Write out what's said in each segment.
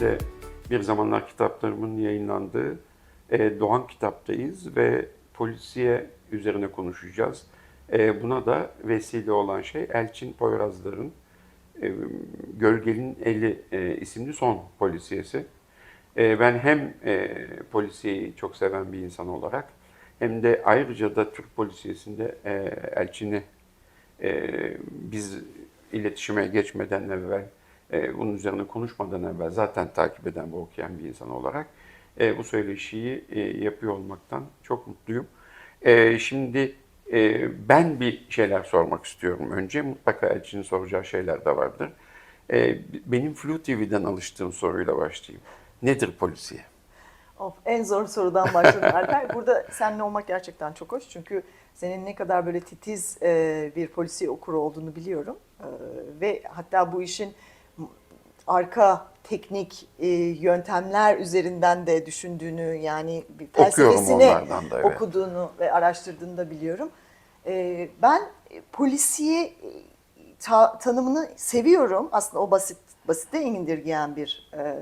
de bir zamanlar kitaplarımın yayınlandığı e, Doğan Kitap'tayız ve polisiye üzerine konuşacağız. E, buna da vesile olan şey Elçin Poyrazlar'ın e, Gölgenin Eli e, isimli son polisiyesi. E, ben hem e, polisiyeyi çok seven bir insan olarak hem de ayrıca da Türk polisiyesinde e, Elçin'i e, biz iletişime geçmeden evvel, e, bunun üzerine konuşmadan evvel zaten takip eden ve okuyan bir insan olarak e, bu söyleşiyi e, yapıyor olmaktan çok mutluyum. E, şimdi e, ben bir şeyler sormak istiyorum önce. Mutlaka Elçin'in soracağı şeyler de vardır. E, benim Flu TV'den alıştığım soruyla başlayayım. Nedir polisiye? Of, en zor sorudan başladın Alper. Burada seninle olmak gerçekten çok hoş. Çünkü senin ne kadar böyle titiz e, bir polisiye okuru olduğunu biliyorum. E, ve hatta bu işin arka teknik e, yöntemler üzerinden de düşündüğünü yani bir felsefesini da, evet. okuduğunu ve araştırdığını da biliyorum. E, ben polisiye e, ta- tanımını seviyorum. Aslında o basit basite indirgeyen bir e,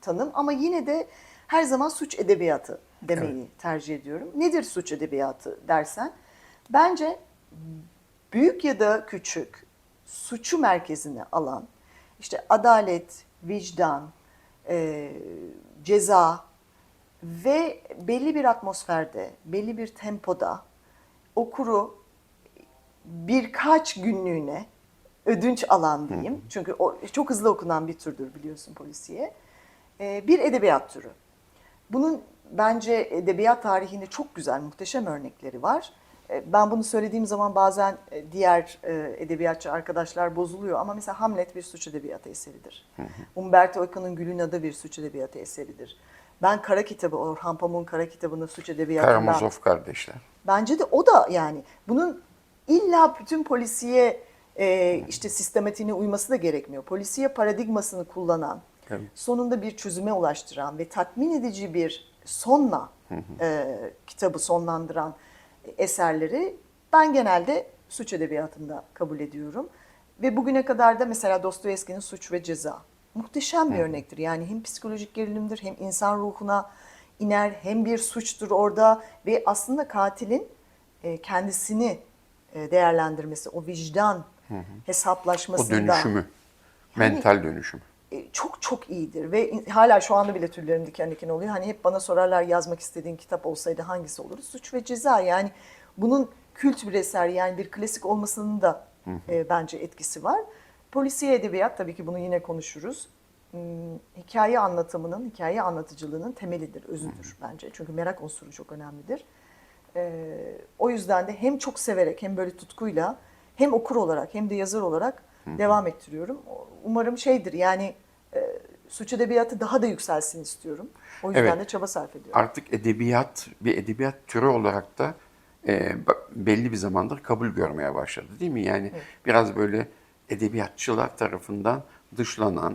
tanım ama yine de her zaman suç edebiyatı demeyi tercih ediyorum. Nedir suç edebiyatı dersen? Bence büyük ya da küçük suçu merkezine alan işte adalet, vicdan, e, ceza ve belli bir atmosferde, belli bir tempoda okuru birkaç günlüğüne ödünç alan diyeyim. Çünkü o çok hızlı okunan bir türdür biliyorsun polisiye. Ee, bir edebiyat türü. Bunun bence edebiyat tarihinde çok güzel, muhteşem örnekleri var. Ee, Ben bunu söylediğim zaman bazen e, diğer e, edebiyatçı arkadaşlar bozuluyor ama mesela Hamlet bir suç edebiyatı eseridir. Umberto Eco'nun Gül'ün Adı bir suç edebiyatı eseridir. Ben Kara Kitabı, Orhan Pamuk'un Kara Kitabı'nı suç edebiyatından... Karamazov kardeşler. Bence de o da yani bunun illa bütün polisiye e, işte sistematiğine uyması da gerekmiyor. Polisiye paradigmasını kullanan, Evet. sonunda bir çözüme ulaştıran ve tatmin edici bir sonla e, kitabı sonlandıran eserleri ben genelde suç edebiyatında kabul ediyorum. Ve bugüne kadar da mesela Dostoyevski'nin Suç ve Ceza muhteşem bir örnektir. Yani hem psikolojik gerilimdir hem insan ruhuna iner hem bir suçtur orada ve aslında katilin e, kendisini e, değerlendirmesi, o vicdan O hesaplaşmasında dönüşümü, mental dönüşümü. E, çok çok iyidir ve hala şu anda bile tüylerim diken diken oluyor. Hani hep bana sorarlar yazmak istediğin kitap olsaydı hangisi olur? Suç ve Ceza yani bunun kült bir eser yani bir klasik olmasının da e, bence etkisi var. Polisiye edebiyat tabii ki bunu yine konuşuruz. Hmm, hikaye anlatımının, hikaye anlatıcılığının temelidir, özüdür bence. Çünkü merak unsuru çok önemlidir. Ee, o yüzden de hem çok severek hem böyle tutkuyla hem okur olarak hem de yazar olarak devam ettiriyorum. Umarım şeydir yani e, suç edebiyatı daha da yükselsin istiyorum. O yüzden Evet. de çaba sarf ediyorum. Artık edebiyat bir edebiyat türü olarak da e, ba- belli bir zamandır kabul görmeye başladı değil mi? Yani biraz böyle edebiyatçılar tarafından dışlanan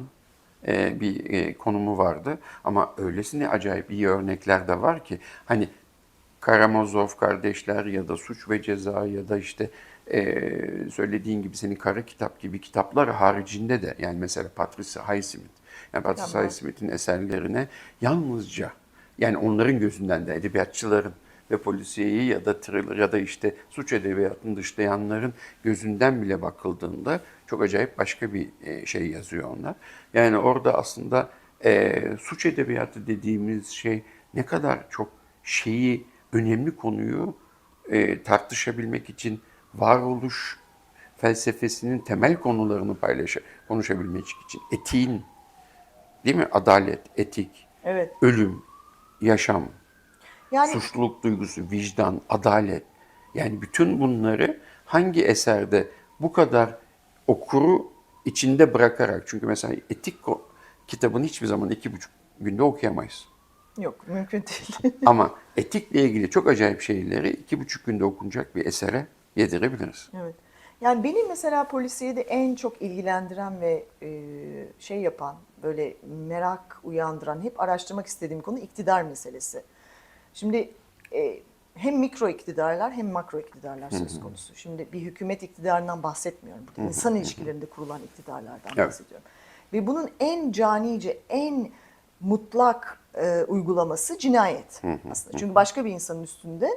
e, bir e, konumu vardı. Ama öylesine acayip iyi örnekler de var ki hani Karamazov kardeşler ya da Suç ve Ceza ya da işte e, söylediğin gibi senin Kara Kitap gibi kitaplar haricinde de yani mesela Patricia Highsmith yani Patricia Tamam. Highsmith'in eserlerine yalnızca yani onların gözünden de edebiyatçıların ve polisiyeyi ya da thriller ya da işte suç edebiyatını dışlayanların gözünden bile bakıldığında çok acayip başka bir e, şey yazıyor onlar. Yani orada aslında e, suç edebiyatı dediğimiz şey ne kadar çok şeyi, önemli konuyu e, tartışabilmek için varoluş felsefesinin temel konularını paylaşa, konuşabilmek için etiğin, değil mi? Adalet, etik, Evet. ölüm, yaşam, Yani suçluluk duygusu, vicdan, adalet. Yani bütün bunları hangi eserde bu kadar okuru içinde bırakarak çünkü mesela etik kitabını hiçbir zaman iki buçuk günde okuyamayız. yok mümkün değil. Ama etikle ilgili çok acayip şeyleri iki buçuk günde okunacak bir esere yedirebiliriz. Evet. Yani beni mesela polisiyede en çok ilgilendiren ve e, şey yapan, böyle merak uyandıran, hep araştırmak istediğim konu iktidar meselesi. Şimdi e, hem mikro iktidarlar hem makro iktidarlar söz konusu. Şimdi bir hükümet iktidarından bahsetmiyorum burada. İnsan ilişkilerinde kurulan iktidarlardan Evet. bahsediyorum. Ve bunun en canice, en mutlak e, uygulaması cinayet aslında. Çünkü başka bir insanın üstünde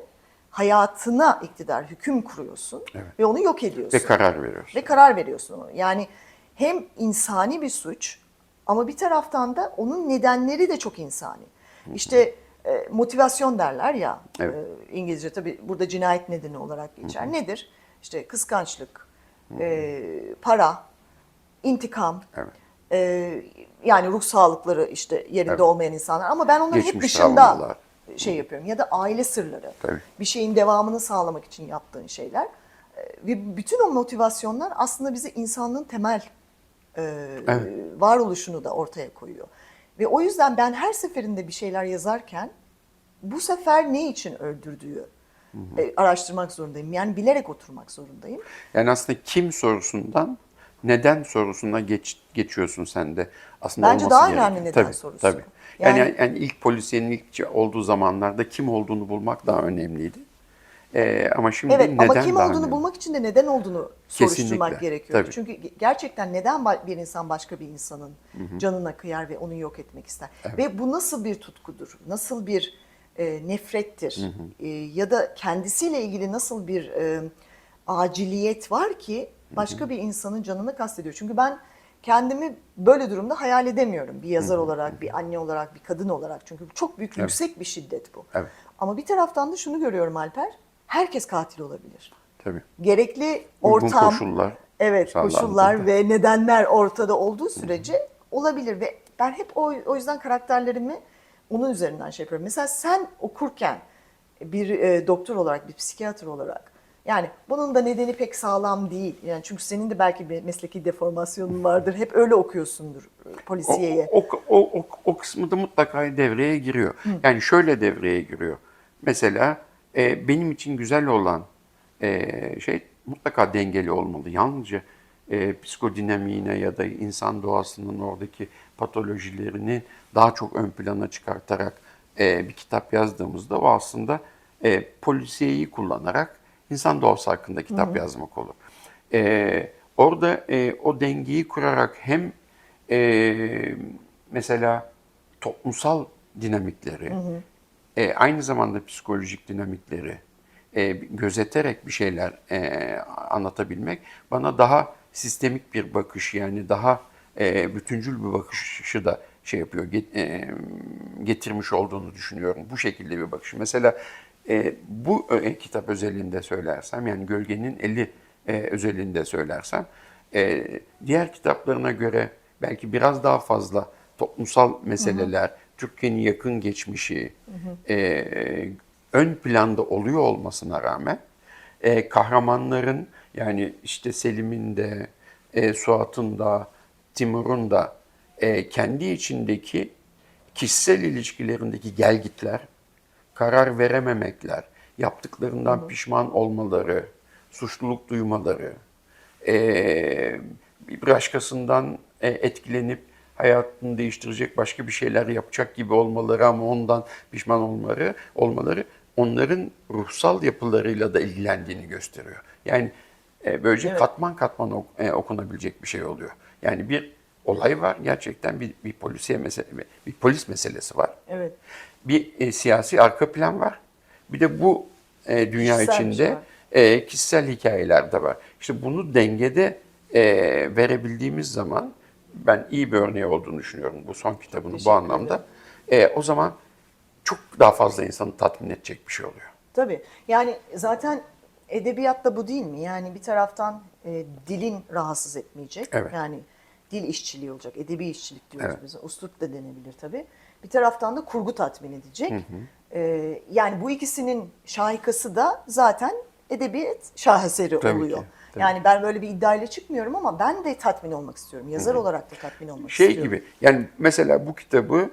hayatına iktidar, hüküm kuruyorsun ve onu yok ediyorsun. Ve karar veriyorsun. Ve karar veriyorsun ona. Yani hem insani bir suç ama bir taraftan da onun nedenleri de çok insani. İşte e, motivasyon derler ya Evet. e, İngilizce tabii burada cinayet nedeni olarak geçer. Nedir? İşte kıskançlık, e, para, intikam, Evet. e, yani ruh sağlıkları işte yerinde Evet. olmayan insanlar. Ama ben onların hep Geçmiş dışında travmalar. Şey yapıyorum. Ya da aile sırları. Tabii. Bir şeyin devamını sağlamak için yaptığın şeyler. E, Ve bütün o motivasyonlar aslında bizi insanlığın temel e, Evet. varoluşunu da ortaya koyuyor. Ve o yüzden ben her seferinde bir şeyler yazarken bu sefer ne için öldürdüğü e, araştırmak zorundayım. Yani bilerek oturmak zorundayım. Yani aslında kim sorusundan neden sorusuna geç, geçiyorsun sen de. Aslında Bence daha önemli neden tabii, sorusu. Tabii. Yani, Yani- yani, ilk polisiyenin ilk olduğu zamanlarda kim olduğunu bulmak daha önemliydi. Ee, ama şimdi Evet neden ama kim daha olduğunu önemli? bulmak için de neden olduğunu soruşturmak Kesinlikle, gerekiyor. tabii. Çünkü ge- gerçekten neden bir insan başka bir insanın canına kıyar ve onu yok etmek ister? Ve bu nasıl bir tutkudur? Nasıl bir e, nefrettir? E, ya da kendisiyle ilgili nasıl bir e, aciliyet var ki başka bir insanın canını kastediyor? Çünkü ben kendimi böyle durumda hayal edemiyorum. Bir yazar olarak, bir anne olarak, bir kadın olarak. Çünkü çok büyük, yüksek bir şiddet bu. Evet. Ama bir taraftan da şunu görüyorum Alper. Herkes katil olabilir. Tabii. Gerekli Uygun ortam, koşullar evet koşullar ve nedenler ortada olduğu sürece olabilir ve ben hep o, o yüzden karakterlerimi onun üzerinden şey yapıyorum. Mesela sen okurken bir e, doktor olarak, bir psikiyatr olarak yani bunun da nedeni pek sağlam değil. Yani çünkü senin de belki bir mesleki deformasyonun vardır. Hep öyle okuyorsundur e, O, polisiyeye. o, o, o, o kısmı da mutlaka devreye giriyor. Yani şöyle devreye giriyor. Mesela e, benim için güzel olan e, şey mutlaka dengeli olmalı. Yalnızca e, psikodinamiğine ya da insan doğasının oradaki patolojilerini daha çok ön plana çıkartarak e, bir kitap yazdığımızda o aslında e, polisiyeyi kullanarak insan doğası hakkında kitap yazmak olur. E, orada e, o dengeyi kurarak hem e, mesela toplumsal dinamikleri, e, aynı zamanda psikolojik dinamikleri e, gözeterek bir şeyler e, anlatabilmek bana daha sistemik bir bakış yani daha e, bütüncül bir bakışı da şey yapıyor, get- e, getirmiş olduğunu düşünüyorum. Bu şekilde bir bakış. Mesela e, bu e, kitap özelinde söylersem yani Gölgenin Eli e, özelinde söylersem e, diğer kitaplarına göre belki biraz daha fazla toplumsal meseleler, Türkiye'nin yakın geçmişi e, ön planda oluyor olmasına rağmen e, kahramanların yani işte Selim'in de, e, Suat'ın da, Timur'un da e, kendi içindeki kişisel ilişkilerindeki gelgitler, karar verememekler, yaptıklarından pişman olmaları, suçluluk duymaları, e, bir başkasından e, etkilenip hayatını değiştirecek başka bir şeyler yapacak gibi olmaları ama ondan pişman olmaları, olmaları onların ruhsal yapılarıyla da ilgilendiğini gösteriyor. Yani e, böylece Evet. katman katman ok- e, okunabilecek bir şey oluyor. Yani bir olay var gerçekten bir, bir polisiye mesele, bir polis meselesi var. Evet. Bir e, siyasi arka plan var. Bir de bu e, dünya Kişisel şey içinde var. e, kişisel hikayeler de var. İşte bunu dengede e, verebildiğimiz zaman ben iyi bir örneği olduğunu düşünüyorum bu son kitabının bu anlamda. E, o zaman çok daha fazla insanı tatmin edecek bir şey oluyor. Tabii. Yani zaten edebiyatta bu değil mi? Yani bir taraftan e, dilin rahatsız etmeyecek. Evet. Yani dil işçiliği olacak. Edebi işçilik diyoruz Evet. biz. Uslup da denebilir tabii. Bir taraftan da kurgu tatmin edecek. E, yani bu ikisinin şahikası da zaten edebiyat şaheseri Tabii oluyor. ki, tabii. Yani ben böyle bir iddiayla çıkmıyorum ama ben de tatmin olmak istiyorum. Yazar olarak da tatmin olmak Şey istiyorum. gibi yani mesela bu kitabı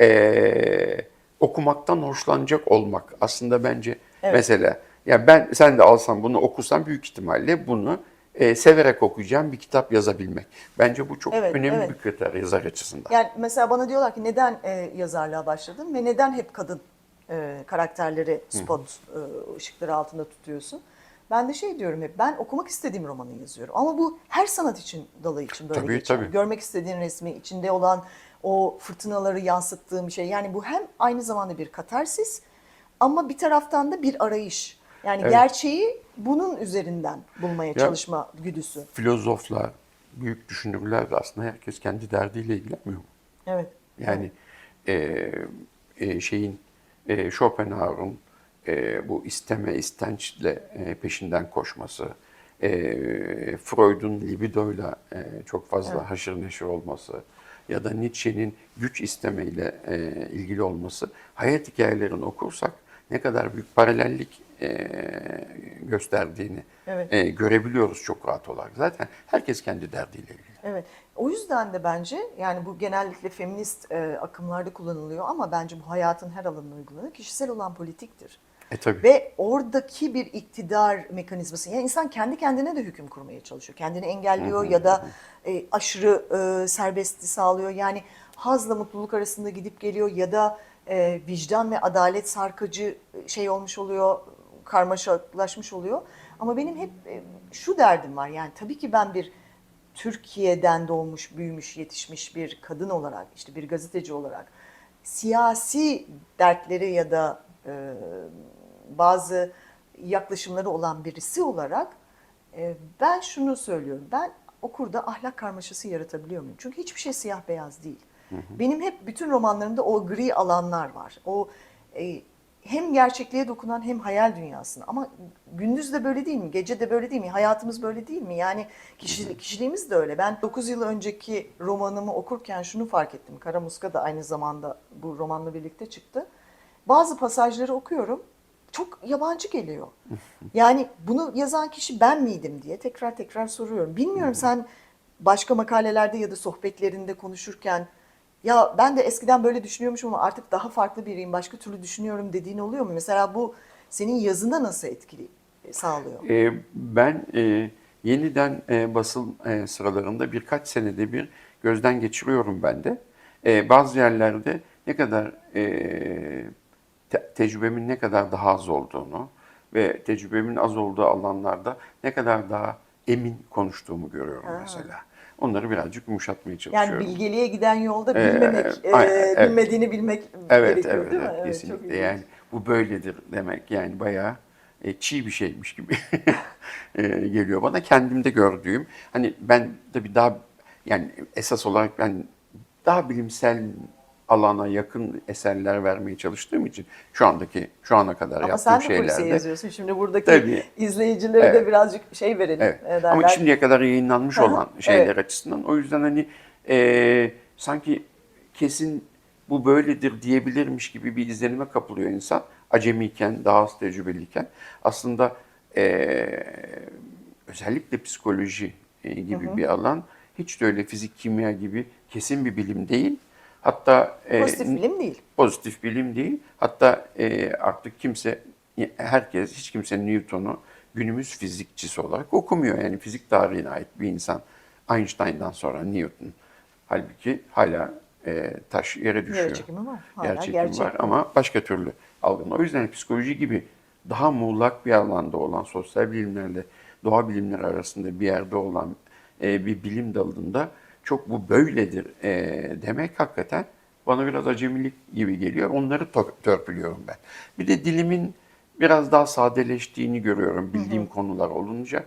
e, okumaktan hoşlanacak olmak aslında bence Evet. mesela ya ben sen de alsan bunu okusan büyük ihtimalle bunu e, severek okuyacağım bir kitap yazabilmek. Bence bu çok Evet, önemli evet. bir kriter yazar açısından. Yani mesela bana diyorlar ki neden e, yazarlığa başladın ve neden hep kadın e, karakterleri spot e, ışıkları altında tutuyorsun? Ben de şey diyorum hep ben okumak istediğim romanı yazıyorum. Ama bu her sanat için dalı için böyle Tabii, geçer. tabii. Görmek istediğin resmi içinde olan o fırtınaları yansıttığım şey. Yani bu hem aynı zamanda bir katarsis ama bir taraftan da bir arayış. Yani Evet. gerçeği bunun üzerinden bulmaya çalışma güdüsü. Filozoflar, büyük düşünürler de aslında herkes kendi derdiyle ilgilenmiyor mu? Evet. Yani e, e, şeyin e, Schopenhauer'un e, bu isteme istençle e, peşinden koşması, e, Freud'un libidoyla e, çok fazla haşır neşir olması ya da Nietzsche'nin güç istemeyle e, ilgili olması hayat hikayelerini okursak ne kadar büyük paralellik e, gösterdiğini Evet. e, görebiliyoruz çok rahat olarak. Zaten herkes kendi derdiyle ilgili. Evet. O yüzden de bence yani bu genellikle feminist e, akımlarda kullanılıyor ama bence bu hayatın her alanına uygulanır. Kişisel olan politiktir. E tabii. Ve oradaki bir iktidar mekanizması. Yani insan kendi kendine de hüküm kurmaya çalışıyor. Kendini engelliyor ya da e, aşırı e, serbestliği sağlıyor. Yani hazla mutluluk arasında gidip geliyor ya da e, vicdan ve adalet sarkıcı şey olmuş oluyor, karmaşalaşmış oluyor. Ama benim hep e, şu derdim var. Yani tabii ki ben bir Türkiye'den doğmuş, büyümüş, yetişmiş bir kadın olarak, işte bir gazeteci olarak siyasi dertleri ya da e, bazı yaklaşımları olan birisi olarak e, ben şunu söylüyorum. Ben okurda ahlak karmaşası yaratabiliyor muyum? Çünkü hiçbir şey siyah beyaz değil. Benim hep bütün romanlarımda o gri alanlar var. O e, hem gerçekliğe dokunan hem hayal dünyasına. Ama gündüz de böyle değil mi? Gece de böyle değil mi? Hayatımız böyle değil mi? Yani kişi, kişiliğimiz de öyle. Ben 9 yıl önceki romanımı okurken şunu fark ettim. Kara Muska da aynı zamanda bu romanla birlikte çıktı. Bazı pasajları okuyorum. Çok yabancı geliyor. Yani bunu yazan kişi ben miydim diye tekrar tekrar soruyorum. Bilmiyorum sen başka makalelerde ya da sohbetlerinde konuşurken ya ben de eskiden böyle düşünüyormuşum ama artık daha farklı biriyim, başka türlü düşünüyorum dediğin oluyor mu? Mesela bu senin yazında nasıl etkili e, sağlıyor? E, ben e, yeniden e, basın e, sıralarında birkaç senede bir gözden geçiriyorum ben de. E, bazı yerlerde ne kadar e, te- tecrübemin ne kadar daha az olduğunu ve tecrübemin az olduğu alanlarda ne kadar daha emin konuştuğumu görüyorum mesela. Onları birazcık yumuşatmaya çalışıyorum. Yani bilgeliğe giden yolda Ee, bilmemek, e, aynen, evet. bilmediğini bilmek Evet, gerekiyor evet, değil mi? evet, kesinlikle. ilginç. yani bu böyledir demek yani bayağı e, çiğ bir şeymiş gibi e, geliyor bana. Kendimde gördüğüm, hani ben tabii daha yani esas olarak ben daha bilimsel alana yakın eserler vermeye çalıştığım için şu andaki şu ana kadar Ama yaptığım sen de polisiye şeylerde yazıyorsun. Şimdi buradaki Tabii. izleyicilere de Evet. birazcık şey verelim. Evet. e, derler. Ama şimdiye kadar yayınlanmış Hı hı. olan şeyler Evet. açısından o yüzden hani e, sanki kesin bu böyledir diyebilirmiş gibi bir izlenime kapılıyor insan. Acemiyken, daha az tecrübeliyken. Aslında e, özellikle psikoloji e, gibi bir alan hiç de öyle fizik, kimya gibi kesin bir bilim değil. Hatta e, Pozitif bilim değil. pozitif bilim değil. Hatta e, artık kimse, herkes, hiç kimse Newton'u günümüz fizikçisi olarak okumuyor. Yani fizik tarihine ait bir insan Einstein'dan sonra Newton. Halbuki hala e, taş yere düşüyor. Yer çekimi var. Hala Yer çekimi gerçek. var ama başka türlü algılanıyor. O yüzden psikoloji gibi daha muğlak bir alanda olan sosyal bilimlerle doğa bilimleri arasında bir yerde olan e, bir bilim dalında çok bu böyledir e, demek hakikaten bana biraz acemilik gibi geliyor. Onları tör- törpülüyorum ben. Bir de dilimin biraz daha sadeleştiğini görüyorum bildiğim konular olunca.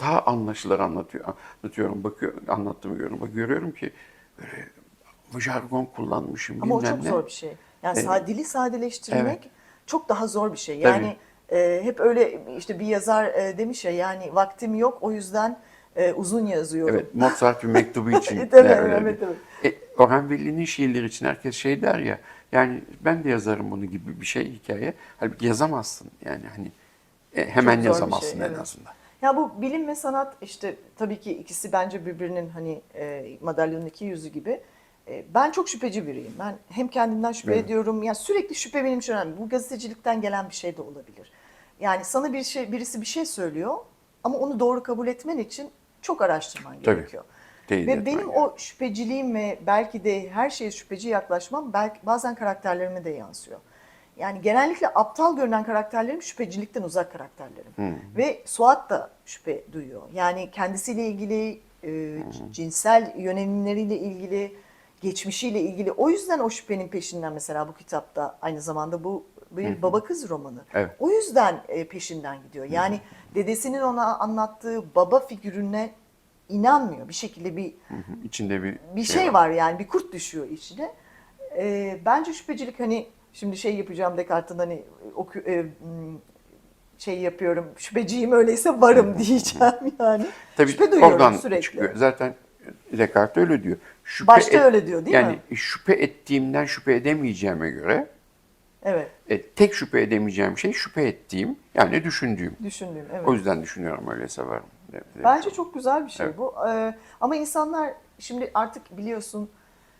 Daha anlaşılır anlatıyor, anlatıyorum, bakıyor, anlattığımı görüyorum. Bak görüyorum ki böyle jargon kullanmışım Ama o çok ne. zor bir şey. Yani E, sa- dili sadeleştirmek evet. çok daha zor bir şey. Tabii. Yani e, hep öyle işte bir yazar e, demiş ya yani vaktim yok o yüzden e, uzun yazıyorum. Evet, Mozart bir mektubu için. E, evet, evet. E, Orhan Veli'nin şiirleri için herkes şey der ya, yani ben de yazarım bunu gibi bir şey hikaye. Halbuki yazamazsın yani hani e, hemen Çok yazamazsın şey, en evet. azından. Ya bu bilim ve sanat işte tabii ki ikisi bence birbirinin hani e, madalyonun iki yüzü gibi. E, ben çok şüpheci biriyim. Ben hem kendimden şüphe Evet. ediyorum. Ya sürekli şüphe benim için önemli. Bu gazetecilikten gelen bir şey de olabilir. Yani sana bir şey birisi bir şey söylüyor ama onu doğru kabul etmen için çok araştırman Tabii. gerekiyor. Teyit Ve benim gerekiyor. o şüpheciliğim ve belki de her şeye şüpheci yaklaşmam belki bazen karakterlerime de yansıyor. Yani genellikle aptal görünen karakterlerim şüphecilikten uzak karakterlerim. Ve Suat da şüphe duyuyor. Yani kendisiyle ilgili, e, cinsel yönelimleriyle ilgili, geçmişiyle ilgili. O yüzden o şüphenin peşinden mesela bu kitapta aynı zamanda bu bir baba kız romanı. Evet. O yüzden e, peşinden gidiyor. Yani dedesinin ona anlattığı baba figürüne inanmıyor. Bir şekilde bir İçinde bir, bir şey var yani bir kurt düşüyor içine. Ee, bence şüphecilik hani şimdi şey yapacağım Descartes'in hani oku, e, şey yapıyorum şüpheciyim öyleyse varım diyeceğim yani. Tabii Şüphe duyuyorum sürekli. çıkıyor. Zaten Descartes öyle diyor. Şüphe Başta öyle diyor, değil yani mi? Yani şüphe ettiğimden şüphe edemeyeceğime göre Evet e, tek şüphe edemeyeceğim şey şüphe ettiğim yani düşündüğüm. düşündüğüm evet. O yüzden düşünüyorum de- de- Bence çok güzel bir şey Evet. bu. Ee, ama insanlar şimdi artık biliyorsun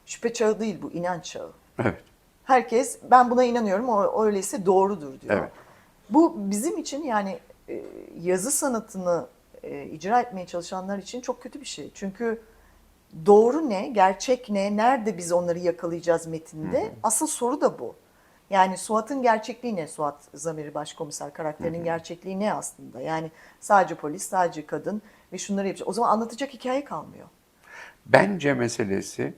şüphe çağı değil bu inanç çağı. Evet. Herkes ben buna inanıyorum o öyleyse doğrudur diyor. Evet. Bu bizim için yani e, yazı sanatını e, icra etmeye çalışanlar için çok kötü bir şey. Çünkü doğru ne, gerçek ne, nerede biz onları yakalayacağız metinde? Asıl soru da bu. Yani Suat'ın gerçekliği ne? Suat Zamiri Başkomiser karakterinin gerçekliği ne aslında? Yani sadece polis, sadece kadın ve şunları yapacak. O zaman anlatacak hikaye kalmıyor. Bence meselesi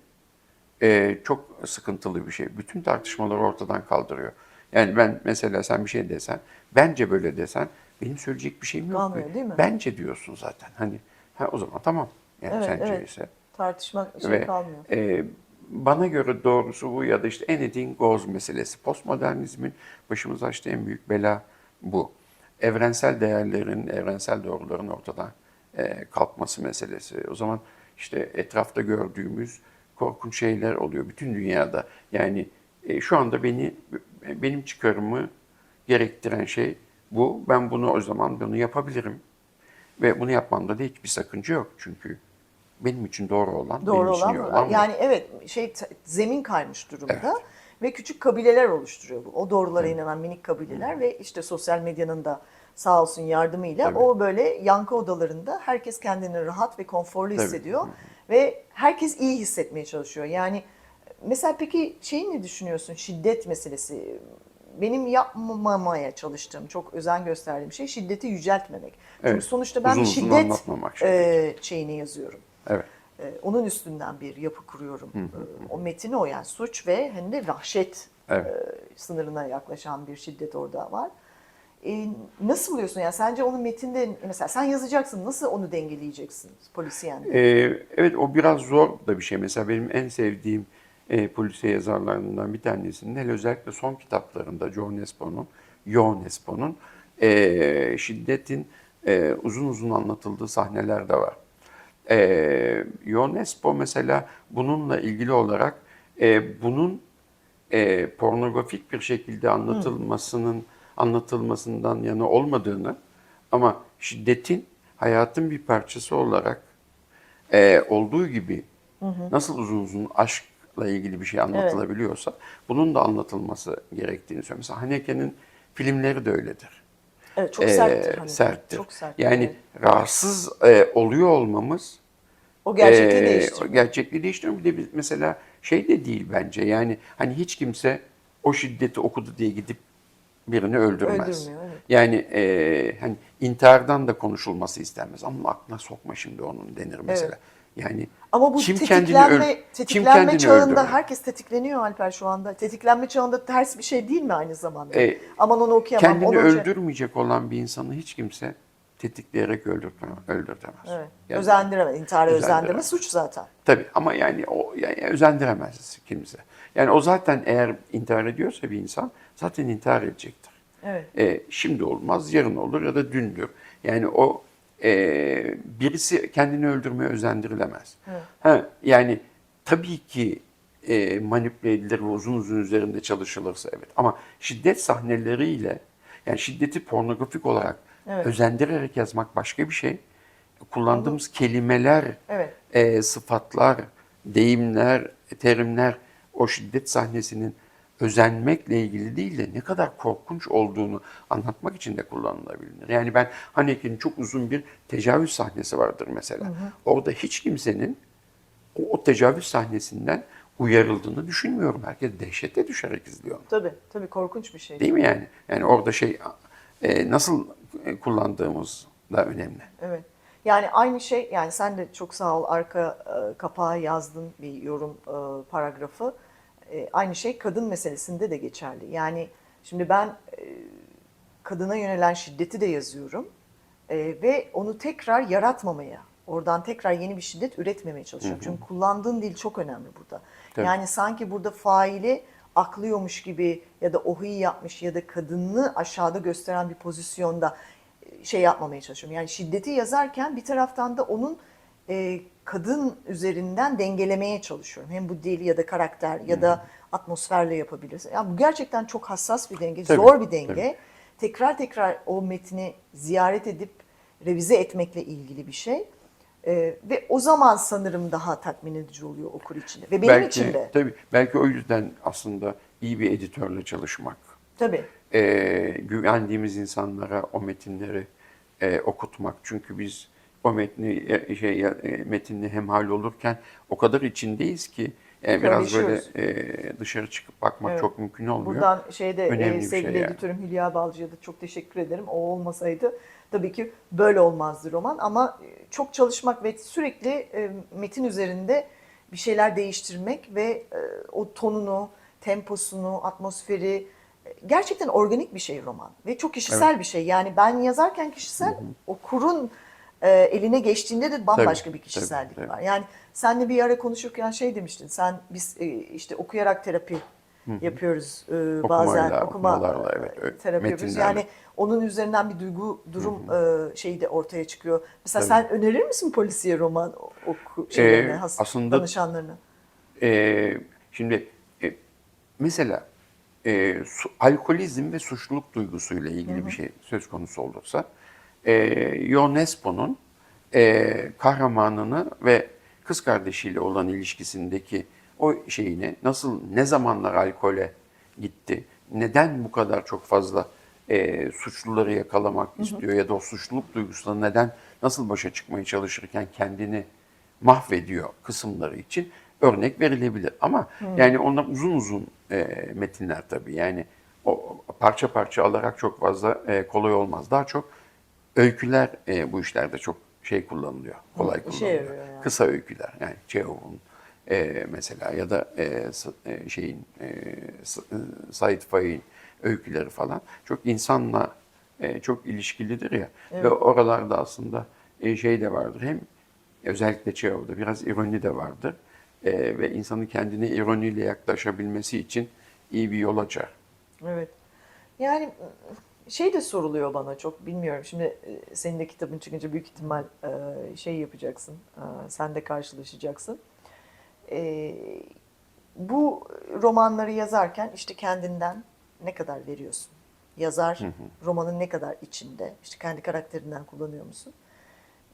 e, çok sıkıntılı bir şey. Bütün tartışmaları ortadan kaldırıyor. Yani ben mesela sen bir şey desen, bence böyle desen benim söyleyecek bir şeyim yok. Kalmıyor, değil mi? Bence diyorsun zaten. Hani ha, o zaman tamam. Yani Evet, sence evet. ise. Tartışma şey Ve kalmıyor. e, bana göre doğrusu bu ya da işte anything goes meselesi. Postmodernizmin başımıza açtığı en büyük bela bu. Evrensel değerlerin, evrensel doğruların ortadan e, kalkması meselesi. O zaman işte etrafta gördüğümüz korkunç şeyler oluyor bütün dünyada. Yani e, şu anda beni benim çıkarımı gerektiren şey bu. Ben bunu o zaman bunu yapabilirim. Ve bunu yapmamda da hiçbir sakınca yok. Çünkü benim için doğru olan, Doğru benim için olan, bu. olan yani evet şey zemin kaymış durumda Evet. ve küçük kabileler oluşturuyor bu. O doğrulara inanan minik kabileler ve işte sosyal medyanın da sağ olsun yardımıyla Tabii. o böyle yankı odalarında herkes kendini rahat ve konforlu Tabii. hissediyor ve herkes iyi hissetmeye çalışıyor. Yani mesela peki şeyi ne düşünüyorsun şiddet meselesi? Benim yapmamaya çalıştığım, çok özen gösterdiğim şey şiddeti yüceltmemek. Çünkü Evet. sonuçta ben Uzun bir uzun şiddet anlatmamak e, şeyini yazıyorum. Evet. Ee, onun üstünden bir yapı kuruyorum. Ee, o metini o yani suç ve hem de vahşet Evet. e, sınırına yaklaşan bir şiddet orada var. Ee, nasıl buluyorsun yani sence onun metinde mesela sen yazacaksın nasıl onu dengeleyeceksin polisiyen? Ee, evet o biraz zor da bir şey. Mesela benim en sevdiğim e, polisiye yazarlarından bir tanesinin hele özellikle son kitaplarında John Nespo'nun, John Nespo'nun e, şiddetin e, uzun uzun anlatıldığı sahneler de var. E, John Nespo mesela bununla ilgili olarak e, bunun e, pornografik bir şekilde anlatılmasının anlatılmasından yana olmadığını ama şiddetin hayatın bir parçası olarak e, olduğu gibi nasıl uzun uzun aşkla ilgili bir şey anlatılabiliyorsa bunun da anlatılması gerektiğini söylüyor. Mesela Haneke'nin filmleri de öyledir. Evet çok E, serttir. hani. serttir. Çok sert. Yani evet. rahatsız e, oluyor olmamız o gerçekliği ee, değiştiriyor. Gerçekliği değiştiriyor. Bir de biz mesela şey de değil bence. Yani hani hiç kimse o şiddeti okudu diye gidip birini öldürmez. Öldürmüyor, evet. Yani e, hani intihardan da konuşulması istenmez. Ama aklına sokma şimdi onun denir mesela. Yani Ama bu kim kendini tetiklenme, kim tetiklenme kendini çağında öldürür? herkes tetikleniyor Alper şu anda. Tetiklenme çağında ters bir şey değil mi aynı zamanda? E, Aman onu okuyamam. kendini onu önce- öldürmeyecek olan bir insanı hiç kimse tetikleyerek öldürtemez. öldürtemez. Evet. Yani- özendiremez. İntihara Özendiremez. suç zaten. Tabii ama yani o yani özendiremez kimse. Yani o zaten eğer intihar ediyorsa bir insan zaten intihar edecektir. Evet. E, şimdi olmaz, yarın olur ya da dündür. Yani o e, birisi kendini öldürmeye özendirilemez. Ha, yani tabii ki e, manipüle edilir ve uzun uzun üzerinde çalışılırsa evet. Ama şiddet sahneleriyle yani şiddeti pornografik olarak Evet. özendirerek yazmak başka bir şey. Kullandığımız kelimeler, Evet. e, sıfatlar, deyimler, terimler o şiddet sahnesinin özenmekle ilgili değil de ne kadar korkunç olduğunu anlatmak için de kullanılabilir. Yani ben Haneke'nin çok uzun bir tecavüz sahnesi vardır mesela. Orada hiç kimsenin o, o tecavüz sahnesinden uyarıldığını düşünmüyorum. Herkes dehşete düşerek izliyor. Tabii, tabii korkunç bir şey. Değil mi yani? Yani orada şey e, nasıl e, kullandığımız da önemli. Evet. Yani aynı şey, yani sen de çok sağ ol arka e, kapağa yazdın bir yorum e, paragrafı. E, aynı şey kadın meselesinde de geçerli. Yani şimdi ben e, kadına yönelen şiddeti de yazıyorum E, ve onu tekrar yaratmamaya, oradan tekrar yeni bir şiddet üretmemeye çalışıyorum. Çünkü kullandığın dil çok önemli burada. Tabii. Yani sanki burada faili aklıyormuş gibi ya da ohuyu yapmış ya da kadını aşağıda gösteren bir pozisyonda e, şey yapmamaya çalışıyorum. Yani şiddeti yazarken bir taraftan da onun e, kadın üzerinden dengelemeye çalışıyorum. Hem bu dil ya da karakter ya da atmosferle yapabiliriz. Yani bu gerçekten çok hassas bir denge, Tabii, zor bir denge. tabii. Tekrar tekrar o metni ziyaret edip revize etmekle ilgili bir şey. E, ve o zaman sanırım daha tatmin edici oluyor okur içinde. Ve benim belki, için de. Tabii, belki o yüzden aslında iyi bir editörle çalışmak, Tabii. e, güvendiğimiz insanlara o metinleri e, okutmak. Çünkü biz o metni e, şey e, metinli hemhal olurken o kadar içindeyiz ki e, biraz böyle e, dışarı çıkıp bakmak Evet. çok mümkün olmuyor. Buradan şeyde Önemli e, bir şey sevgili yani. editörüm Hülya Balcı'ya da çok teşekkür ederim. O olmasaydı tabii ki böyle olmazdı roman ama e, çok çalışmak ve sürekli e, metin üzerinde bir şeyler değiştirmek ve e, o tonunu, temposunu, atmosferi e, gerçekten organik bir şey roman ve çok kişisel bir şey. Yani ben yazarken kişisel, okurun e, eline geçtiğinde de bambaşka Tabii, bir kişisellik tabii, tabii. var. Yani senle bir ara konuşurken şey demiştin. Sen biz e, işte okuyarak terapi yapıyoruz e, bazen Okumayla, okuma okumalarla, evet, e, terapi yapıyoruz. Yani onun üzerinden bir duygu durum e, şeyi de ortaya çıkıyor. Mesela sen önerir misin polisiye roman oku şeylerine, Ee, has- aslında- danışanlarına? Ee, şimdi e, mesela e, su- alkolizm ve suçluluk duygusuyla ilgili bir şey söz konusu olursa e, Ionesco'nun e, kahramanını ve kız kardeşiyle olan ilişkisindeki o şeyini nasıl ne zamanlar alkole gitti, neden bu kadar çok fazla e, suçluları yakalamak istiyor ya da o suçluluk duygusuyla neden nasıl başa çıkmaya çalışırken kendini mahvediyor kısımları için örnek verilebilir. Ama yani onlar uzun uzun e, metinler tabii. Yani o parça parça alarak çok fazla e, kolay olmaz. Daha çok öyküler e, bu işlerde çok şey kullanılıyor. Kolay işe kullanılıyor. yarıyor yani. Kısa öyküler. Yani Çehov'un e, mesela ya da e, e, şeyin e, e, Said Faik'in öyküleri falan çok insanla e, çok ilişkilidir ya. Ve oralarda aslında e, şey de vardır. Hem özellikle Çehov'da biraz ironi de vardır. E, ve insanın kendine ironiyle yaklaşabilmesi için iyi bir yol açar. Evet. Yani şey de soruluyor bana çok bilmiyorum. Şimdi e, senin de kitabın çıkınca büyük ihtimal e, şey yapacaksın. e, Sen de karşılaşacaksın. Bu romanları yazarken işte kendinden ne kadar veriyorsun? Yazar romanın ne kadar içinde? İşte kendi karakterinden kullanıyor musun?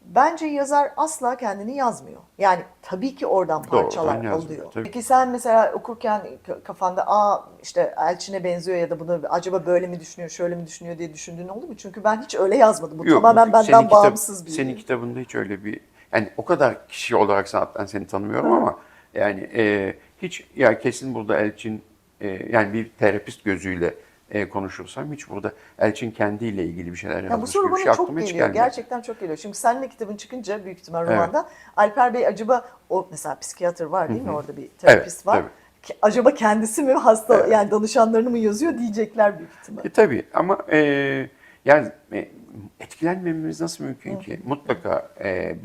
Bence yazar asla kendini yazmıyor. Yani tabii ki oradan parçalar yazmıyor, alıyor. tabii. Peki sen mesela okurken kafanda aa işte Elçin'e benziyor ya da bunu acaba böyle mi düşünüyor, şöyle mi düşünüyor diye düşündüğün oldu mu? Çünkü ben hiç öyle yazmadım. Bu Yok, tamamen senin benden kitap- bağımsız bir Senin kitabında hiç öyle bir yani o kadar kişi olarak sanattan seni tanımıyorum ama yani e, hiç ya kesin burada Elçin e, yani bir terapist gözüyle e, konuşursam hiç burada Elçin kendiyle ilgili bir şeyler Ya bu soru bana şey çok aklıma hiç geliyor. gelmedi. Gerçekten çok geliyor. Şimdi seninle kitabın çıkınca büyük ihtimal romanda Alper Bey acaba o mesela psikiyatr var değil mi? Orada bir terapist Evet, var. tabii. Ki Acaba kendisi mi hasta yani danışanlarını mı yazıyor diyecekler büyük ihtimal. E, tabii ama e, yani e, etkilenmememiz nasıl mümkün ki? Mutlaka e,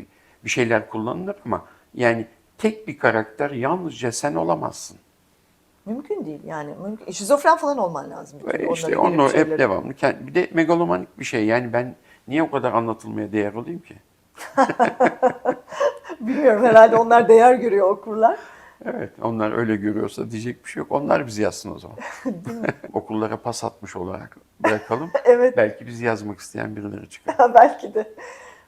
bir şeyler kullanılır ama yani tek bir karakter yalnızca sen olamazsın. Mümkün değil yani. Mümkün. Şizofren falan olman lazım. Onların işte gelip onu hep şeyleri- devamlı. Bir de megalomanik bir şey. Yani ben niye o kadar anlatılmaya değer olayım ki? Bilmiyorum herhalde onlar değer görüyor okurlar. Evet, onlar öyle görüyorsa diyecek bir şey yok. Onlar bizi yazsın o zaman. Okullara pas atmış olarak bırakalım. Evet. Belki bizi yazmak isteyen birileri çıkar. Belki de.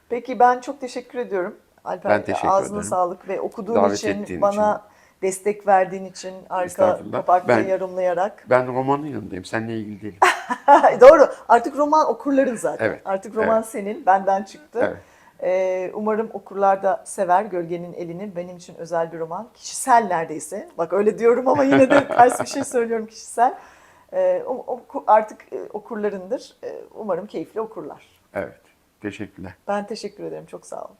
Peki ben çok teşekkür ediyorum. Alper Ben teşekkür ağzına ederim. sağlık ve okuduğun Davet için, bana destek verdiğin için arka Ben- yorumlayarak. Ben romanın yanındayım. Seninle ilgili değilim. Doğru. Artık roman okurların zaten. Evet, Artık roman evet. senin, benden çıktı. Evet. Ee, umarım okurlar da sever Gölgenin Elini. Benim için özel bir roman. Kişisel neredeyse. Bak öyle diyorum ama yine de ters bir şey söylüyorum kişisel. Ee, o- o- artık e, okurlarındır. Ee, umarım keyifli okurlar. Evet. Teşekkürler. Ben teşekkür ederim. Çok sağ olun.